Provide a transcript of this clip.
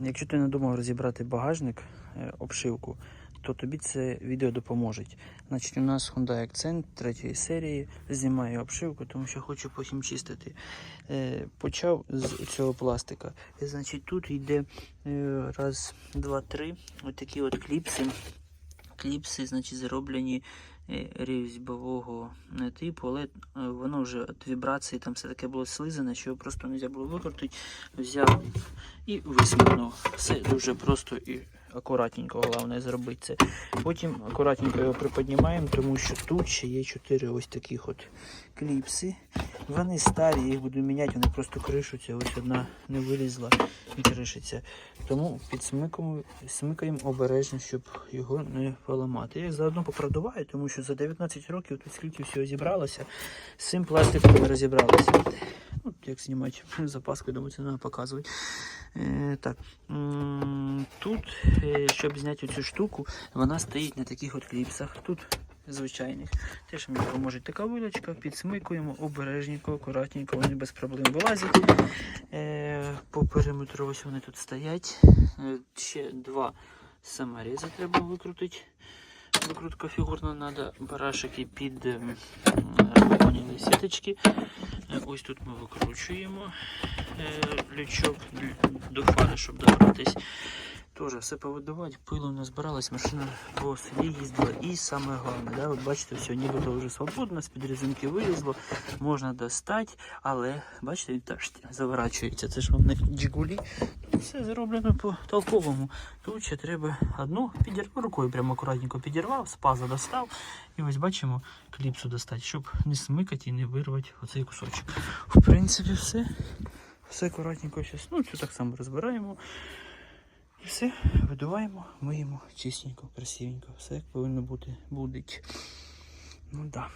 якщо ти не думав розібрати багажник, е, обшивку, то тобі це відео допоможе. Значить, у нас Hyundai Accent третьої серії знімаю обшивку, тому що хочу потім чистити. Е, почав з цього пластика. Значить, тут йде е, раз, два, три. Ось такі от кліпси. Кліпси, значить, зроблені е, різьбового е, типу, але е, воно вже від вібрації там все таке було слизане, що його просто не можна було викрутити. Взяв і висмикнув. Все дуже просто і акуратненько, головне зробити це. Потім акуратненько його приподнімаємо, тому що тут ще є чотири ось таких от кліпси. Вони старі, їх буду міняти, вони просто кришуться. Ось одна не вилізла і кришиться. Тому підсмикуємо смикаємо обережно, щоб його не поламати. Я їх заодно попродуваю, тому що за 19 років тут скільки всього зібралося. З цим пластиком ми розібралися. Ну, як знімати запаску, думаю, це треба показувати. Е, так. Тут, е, щоб зняти цю штуку, вона стоїть на таких от кліпсах. Тут звичайних. Теж мені допоможе така вилочка, підсмикуємо обережненько, акуратненько, вони без проблем вилазять. Е, по периметру ось вони тут стоять. Е, ще два саморези треба викрутити. Викрутка фігурна треба, барашики під ем, сіточки. Ось тут ми викручуємо лючок до фари, щоб добратись. Тоже все повидувати, пилу не збиралась, машина по селі їздила. І саме головне, да, от бачите, все нібито вже свободно, з-під резинки вилізло, можна достати, але бачите, він теж заворачується. Це ж вам джигулі. Все зроблено по толковому. Тут ще треба одну підірвав, рукою прямо акуратненько підірвав, з паза достав. І ось бачимо кліпсу достати, щоб не смикати і не вирвати оцей кусочок. В принципі, все. Все акуратненько зараз. Ну, цю так само розбираємо. Все, видуваємо, миємо чистенько, красивенько. Все як повинно бути. будуть. Ну так. Да.